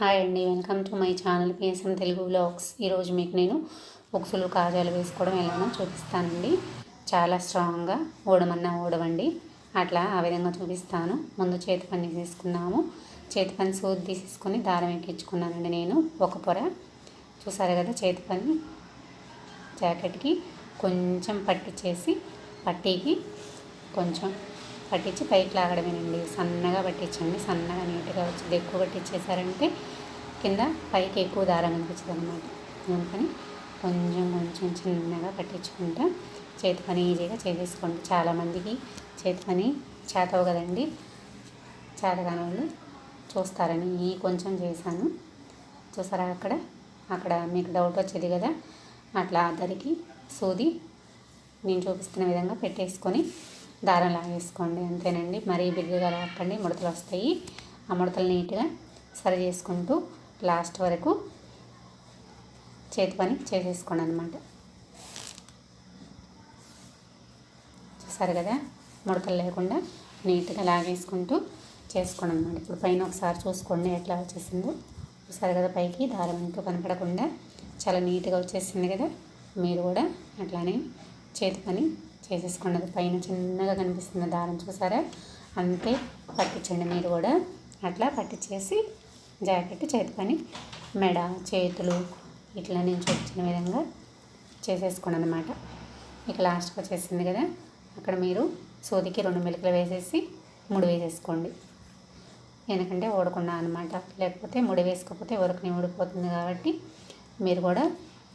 Hi అండి welcome to my channel PSM Telugu blogs ఈరోజు మీకు నేను ఉక్సులు కాజాలు వేసుకోవడం ఎలానో చూపిస్తానండి. చాలా స్ట్రాంగ్గా ఓడమన్నా ఓడవండి అట్లా ఆ విధంగా చూపిస్తాను. ముందు చేతి పని తీసుకున్నాము చేతి పని సూది తీసేసుకొని దారం ఎక్కించుకున్నానండి నేను. ఒక పొర. చూసారు కదా చేతి పని? జాకెట్కి కొంచెం పట్టించేసి పట్టీకి కొంచెం పట్టించి పైకి లాగడమేనండి. సన్నగా పట్టించండి. సన్నగా నీట్గా వచ్చింది. ఎక్కువ పట్టించేసారంటే కింద పైకి ఎక్కువ దారం అనిపించదు అనమాట అందుకని కొంచెం కొంచెం చిన్నగా పట్టించుకుంటా చేతి పని ఈజీగా చేసేసుకోండి. చాలామందికి చేతి పని చేతవు కదండి. చేతగాని వాళ్ళు చూస్తారని ఈ కొంచెం చేశాను. చూసారా అక్కడ? అక్కడ మీకు డౌట్ వచ్చేది కదా? అట్లా అద్దరికి సూది నేను చూపిస్తున్న విధంగా పెట్టేసుకొని దారం లాగేసుకోండి అంతేనండి. మరీ బిగ్గుగా లాక్కండి ముడతలు వస్తాయి. ఆ ముడతలు నీట్గా సరి చేసుకుంటూ లాస్ట్ వరకు చేతి పని చేసేసుకోండి అనమాట చూసారు కదా? ముడతలు లేకుండా నీట్గా లాగేసుకుంటూ చేసుకోండి అనమాట ఇప్పుడు పైన ఒకసారి చూసుకోండి ఎట్లా వచ్చేసిందో. చూసారు కదా పైకి? దారం ఇంకా కనపడకుండా చాలా నీట్గా వచ్చేసింది కదా? మీరు కూడా అట్లానే చేతి పని చేసేసుకోండి. అది పైన చిన్నగా కనిపిస్తున్న దారం చూసారా? అంతే పట్టించండి మీరు కూడా. అట్లా పట్టించేసి జాకెట్ చేతి పని మెడ చేతులు ఇట్లా నేను చూపించిన విధంగా చేసేసుకోండి అనమాట ఇక లాస్ట్కి వచ్చేసింది కదా. అక్కడ మీరు సోదికి రెండు మెలకలు వేసేసి ముడి వేసేసుకోండి. ఎందుకంటే ఊడకుండా అనమాట లేకపోతే ముడి వేసుకోకపోతే ఉరకని ఊడిపోతుంది కాబట్టి మీరు కూడా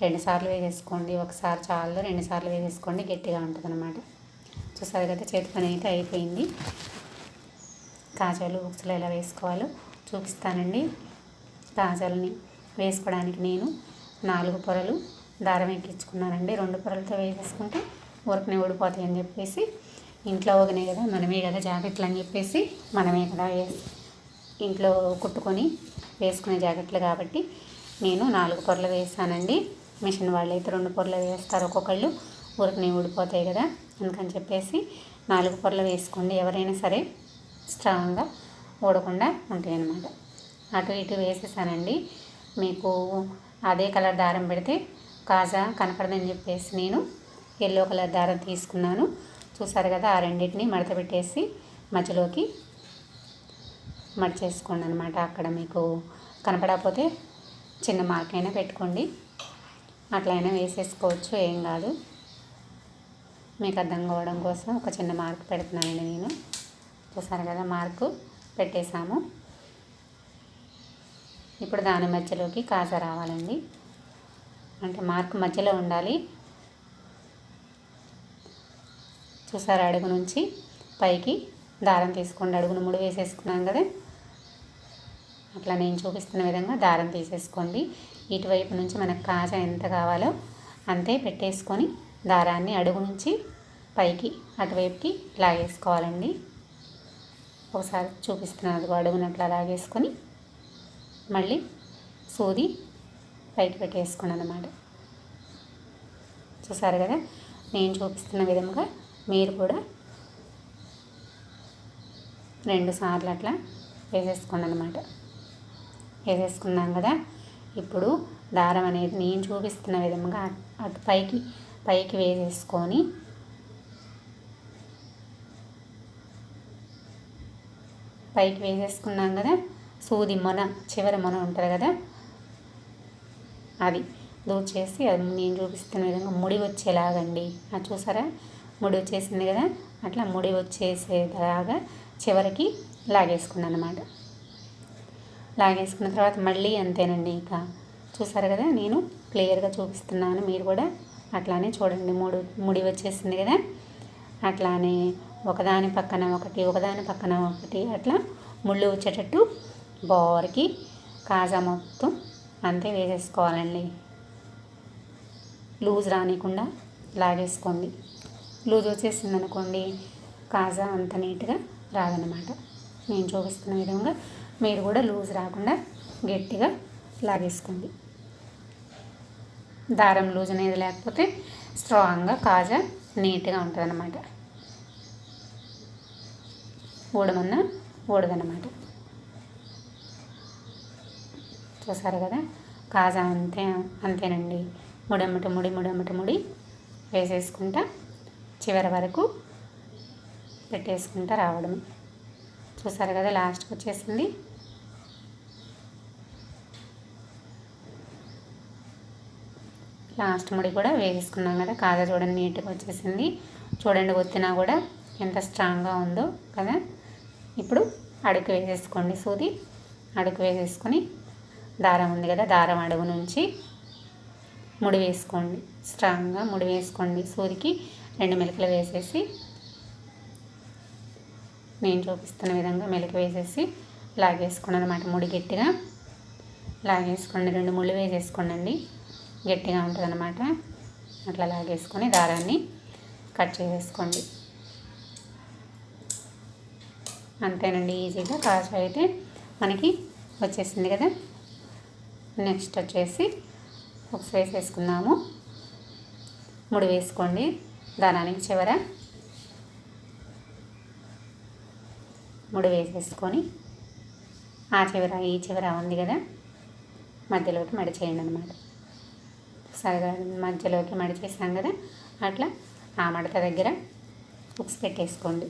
రెండు సార్లు వేసేసుకోండి ఒకసారి చాలు రెండుసార్లు వేసేసుకోండి గట్టిగా ఉంటుంది అనమాట చూసారు కదా చేతి పని అయితే అయిపోయింది. కాజాలు బుక్స్లో ఎలా వేసుకోవాలో చూపిస్తానండి. కాజాలని వేసుకోవడానికి నేను నాలుగు పొరలు దారం ఎక్కించుకున్నానండి. రెండు పొరలతో వేసేసుకుంటే ఉరకనే ఊడిపోతాయి అని చెప్పేసి ఇంట్లో ఒకనే కదా మనమే కదా జాకెట్లు అని చెప్పేసి మనమే కదా ఇంట్లో కుట్టుకొని వేసుకునే జాకెట్లు కాబట్టి నేను నాలుగు పొరలు వేసానండి. మిషన్ వాళ్ళు అయితే రెండు పొరలు వేస్తారు ఒక్కొక్కళ్ళు. ఊరికి ఊడిపోతాయి కదా. అందుకని చెప్పేసి నాలుగు పొరలు వేసుకోండి. ఎవరైనా సరే స్ట్రాంగ్గా ఊడకుండా ఉంటాయి అన్నమాట. అటు ఇటు వేసేసానండి. మీకు అదే కలర్ దారం పెడితే కాజా కనపడదని చెప్పేసి నేను ఎల్లో కలర్ దారం తీసుకున్నాను. చూసారు కదా ఆ రెండింటిని మడత పెట్టేసి మధ్యలోకి మడిచేసుకోండి అనమాట అక్కడ మీకు కనపడకపోతే చిన్న మార్క్ అయినా పెట్టుకోండి. అట్లయినా వేసేసుకోవచ్చు ఏం కాదు. మీకు అర్థం కావడం కోసం ఒక చిన్న మార్క్ పెడుతున్నానండి నేను. చూసారు కదా మార్కు? పెట్టేశాము. ఇప్పుడు దాని మధ్యలోకి కాజా రావాలండి. అంటే మార్క్ మధ్యలో ఉండాలి. చూసారు అడుగు నుంచి? పైకి దారం తీసుకోండి అడుగును ముడి వేసేసుకున్నాం కదా? అట్లా నేను చూపిస్తున్న విధంగా దారం తీసేసుకోండి. ఇటువైపు నుంచి మనకు కాజా ఎంత కావాలో అంతే పెట్టేసుకొని దారాన్ని అడుగు నుంచి పైకి అటువైపుకి లాగేసుకోవాలండి. ఒకసారి చూపిస్తున్నాను అడుగునట్లా లాగేసుకొని మళ్ళీ సూది పైకి పెట్టేసుకోండి అనమాట చూసారు కదా? నేను చూపిస్తున్న విధంగా మీరు కూడా రెండు సార్లు అట్లా వేసేసుకోండి అనమాట వేసేసుకున్నాం కదా. ఇప్పుడు దారం అనేది నేను చూపిస్తున్న విధంగా అటు పైకి పైకి వేసేసుకొని పైకి వేసేసుకున్నాం కదా. సూది మొన చివరి మొన ఉంటుంది కదా. అది దూచేసి అది నేను చూపిస్తున్న విధంగా ముడి వచ్చేలాగండి. అది చూసారా? ముడి వచ్చేసింది కదా. అట్లా ముడి వచ్చేసేలాగా చివరికి లాగేసుకున్నాను అనమాట లాగేసుకున్న తర్వాత మళ్ళీ అంతేనండి ఇక. చూసారు కదా నేను క్లియర్గా చూపిస్తున్నాను. మీరు కూడా అట్లానే చూడండి. మూడు ముడి వచ్చేసింది కదా. అట్లానే ఒకదాని పక్కన ఒకటి ఒకదాని పక్కన ఒకటి అట్లా ముళ్ళు వచ్చేటట్టు బోర్కి కాజా మొత్తం అంతే వేసేసుకోవాలండి. లూజ్ రానికుండా లాగేసుకోండి. లూజ్ వచ్చేసింది అనుకోండి కాజా అంత నీట్గా రాదనమాట నేను చూపిస్తున్న విధంగా మీరు కూడా లూజ్ రాకుండా గట్టిగా లాగేసుకోండి. దారం లూజ్ అనేది లేకపోతే స్ట్రాంగ్గా కాజా నీట్గా ఉంటుంది అన్నమాట ఊడమన్నా ఊడదన్నమాట. చూసారు కదా? కాజా అంతే అంతేనండి. ముడమ్మట ముడి ముడమ్మట ముడి వేసేసుకుంటా చివరి వరకు పెట్టేసుకుంటా రావడం చూసారు కదా లాస్ట్కి వచ్చేసింది. లాస్ట్ ముడి కూడా వేసుకున్నాం కదా కాదా చూడండి నీట్గా వచ్చేసింది. చూడండి ఒత్తినా కూడా ఎంత స్ట్రాంగ్గా ఉందో కదా. ఇప్పుడు అడుగు వేసేసుకోండి సూది. అడుగు వేసేసుకొని దారం ఉంది కదా దారం అడుగు నుంచి ముడి వేసుకోండి. స్ట్రాంగ్గా ముడి వేసుకోండి సూదికి. రెండు మెలకలు వేసేసి నేను చూపిస్తున్న విధంగా మెలకు వేసేసి లాగేసుకోండి అనమాట ముడి గట్టిగా. లాగేసుకోండి రెండు ముళ్ళు వేసేసుకోండి గట్టిగా ఉంటుంది అనమాట అట్లా లాగేసుకొని దారాన్ని కట్ చేసేసుకోండి. అంతేనండి ఈజీగా కాజు అయితే మనకి వచ్చేసింది కదా. నెక్స్ట్ వచ్చేసి ఒక వేసేసుకుందాము ముడి వేసుకోండి. దానానికి చివర ముడి వేసేసుకొని ఆ చివర ఈ చివర ఉంది కదా? మధ్యలోకి మడిచేయండి అనమాట సరిగా మధ్యలోకి మడిచేసాం కదా? అట్లా ఆ మడత దగ్గర ఉక్స్ పెట్టేసుకోండి.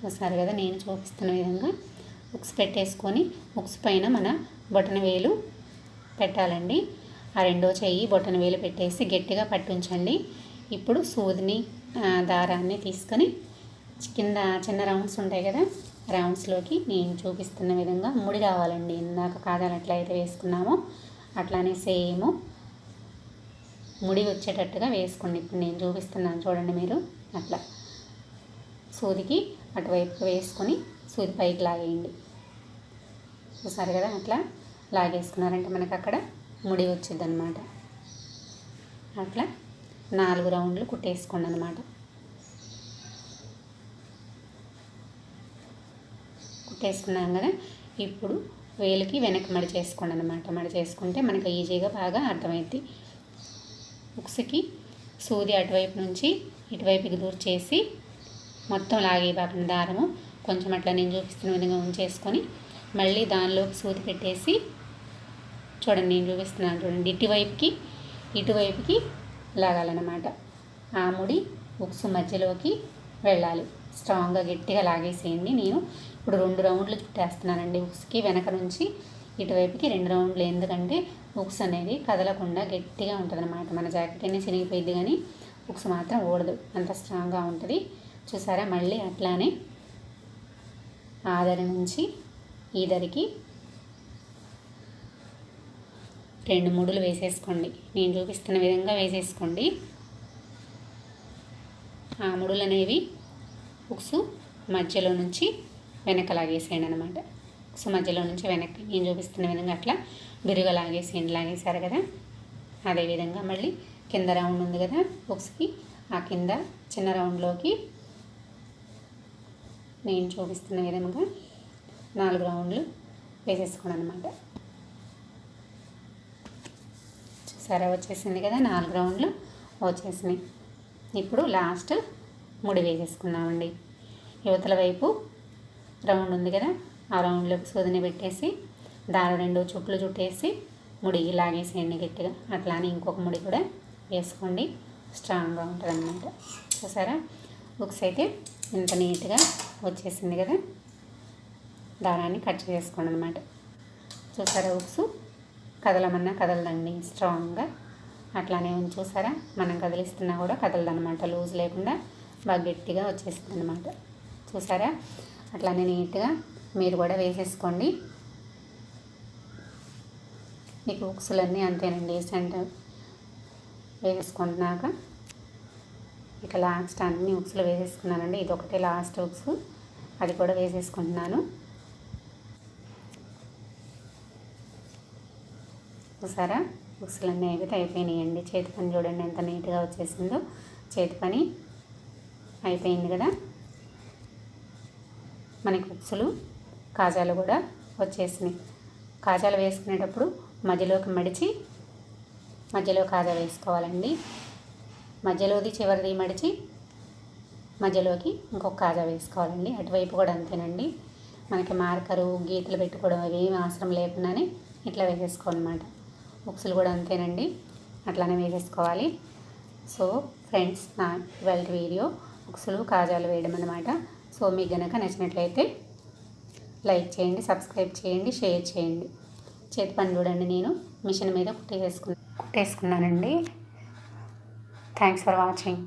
చూసారు కదా నేను చూపిస్తున్న విధంగా ఉక్స్ పెట్టేసుకొని ఉక్స్ పైన మన బొటన వేలు పెట్టాలండి. ఆ రెండో చెయ్యి బొటన వేలు పెట్టేసి గట్టిగా పట్టించండి. ఇప్పుడు సూదిని దారాన్ని తీసుకొని కింద చిన్న రౌండ్స్ ఉంటాయి కదా రౌండ్స్లోకి నేను చూపిస్తున్న విధంగా ముడి కావాలండి. ఇందాక కాదాలు ఎట్లయితే వేసుకున్నామో. అట్లానే సేమ్ ముడి వచ్చేటట్టుగా వేసుకోండి. ఇప్పుడు నేను చూపిస్తున్నాను చూడండి మీరు. అట్లా సూదికి అటువైపు వేసుకొని సూది పైకి లాగేయండి. చూసారు కదా అట్లా లాగేసుకున్నారంటే మనకు అక్కడ ముడి వచ్చిందనమాట అట్లా నాలుగు రౌండ్లు కుట్టేసుకోండి అనమాట కుట్టేసుకున్నాం కదా ఇప్పుడు వేలుకి వెనక్కి మడి చేసుకోండి అనమాట మడి చేసుకుంటే మనకు ఈజీగా బాగా అర్థమైద్ది. ఉక్సుకి సూది అటువైపు నుంచి ఇటువైపుకి దూరు చేసి మొత్తం లాగే బాగా దారము కొంచెం అట్లా నేను చూపిస్తున్న విధంగా ఉంచేసుకొని మళ్ళీ దానిలోకి సూది పెట్టేసి చూడండి నేను చూపిస్తున్నాను చూడండి. ఇటువైపుకి ఇటువైపుకి లాగాలన్నమాట. ఆ ముడి ఉక్సు మధ్యలోకి వెళ్ళాలి. స్ట్రాంగ్గా గట్టిగా లాగేసేయండి. నేను ఇప్పుడు రెండు రౌండ్లు చుట్టేస్తున్నానండి ఉక్స్కి. వెనక నుంచి ఇటువైపుకి రెండు రౌండ్లు. ఎందుకంటే ఉక్స్ అనేది కదలకుండా గట్టిగా ఉంటుంది అనమాట మన జాకెట్ అనేది చినిగిపోయింది కానీ ఉక్స్ మాత్రం ఓడదు అంత స్ట్రాంగ్గా ఉంటుంది. చూసారా? మళ్ళీ అట్లానే ఆదరి నుంచి ఈదరికి రెండు ముడులు వేసేసుకోండి. నేను చూపిస్తున్న విధంగా వేసేసుకోండి. ఆ ముడులు అనేవి ఉక్సు మధ్యలో నుంచి వెనక లాగేసేయండి అనమాట ఉక్సు మధ్యలో నుంచి వెనక్కి నేను చూపిస్తున్న విధంగా అట్లా బిరుగా లాగేసేయండి. లాగేశారు కదా? అదేవిధంగా మళ్ళీ కింద రౌండ్ ఉంది కదా ఉక్స్కి. ఆ కింద చిన్న రౌండ్లోకి నేను చూపిస్తున్న విధంగా నాలుగు రౌండ్లు వేసేసుకోండి అనమాట సరే వచ్చేసింది కదా నాలుగు రౌండ్లు వచ్చేసినాయి. ఇప్పుడు లాస్ట్ ముడి వేసేసుకున్నామండి యువతల వైపు రౌండ్ ఉంది కదా ఆ రౌండ్లోకి సోదిని పెట్టేసి దారు రెండు చుట్లు చుట్టేసి ముడి లాగేసేయండి గట్టిగా. అట్లానే ఇంకొక ముడి కూడా వేసుకోండి. స్ట్రాంగ్గా ఉంటుంది అన్నమాట చూసారా? బుక్స్ అయితే ఇంత నీట్గా వచ్చేసింది కదా దారాన్ని కట్ చేసుకోండి అనమాట చూసారా బుక్స్ కదలమన్నా కదలదండి స్ట్రాంగ్గా అట్లానే ఉంచేసారా చూసారా మనం కదిలిస్తున్నా కూడా కదలదనమాట లూజ్ లేకుండా బాగా గట్టిగా వచ్చేస్తుంది అనమాట చూసారా అట్లానే నీట్గా మీరు కూడా వేసేసుకోండి. మీకు ఉక్సులన్నీ అంతేనండి సెంటర్ వేసేసుకుంటున్నాక. ఇక లాస్ట్ అన్ని ఉక్సులు వేసేసుకున్నానండి. ఇది ఒకటే లాస్ట్ ఉక్స్. అది కూడా వేసేసుకుంటున్నాను. చూసారా? బుక్స్లన్నీ అన్నీ అయితే అయిపోయినాయండి. చేతి పని చూడండి ఎంత నీట్గా వచ్చేసిందో. చేతి పని అయిపోయింది కదా. మనకి బుక్స్లు కాజాలు కూడా వచ్చేసినాయి. కాజాలు వేసుకునేటప్పుడు మధ్యలోకి మడిచి మధ్యలో కాజా వేసుకోవాలండి. మధ్యలోది చివరిది మడిచి మధ్యలోకి ఇంకొక కాజా వేసుకోవాలండి. అటువైపు కూడా అంతేనండి. మనకి మార్కరు గీతలు పెట్టుకోవడం అవి అవసరం లేకుండానే ఇట్లా వేసేసుకోవాలన్నమాట. బుక్స్లు కూడా అంతేనండి. అట్లానే వేసేసుకోవాలి సో ఫ్రెండ్స్ నా ఇవాళ వీడియో బుక్స్లు కాజాలు వేయడం అనమాట సో మీకు గనక నచ్చినట్లయితే లైక్ చేయండి సబ్స్క్రైబ్ చేయండి షేర్ చేయండి. చేతి పని చూడండి నేను. మిషన్ మీద కుట్టేసుకు కుట్టేసుకున్నానండి. Thanks for watching.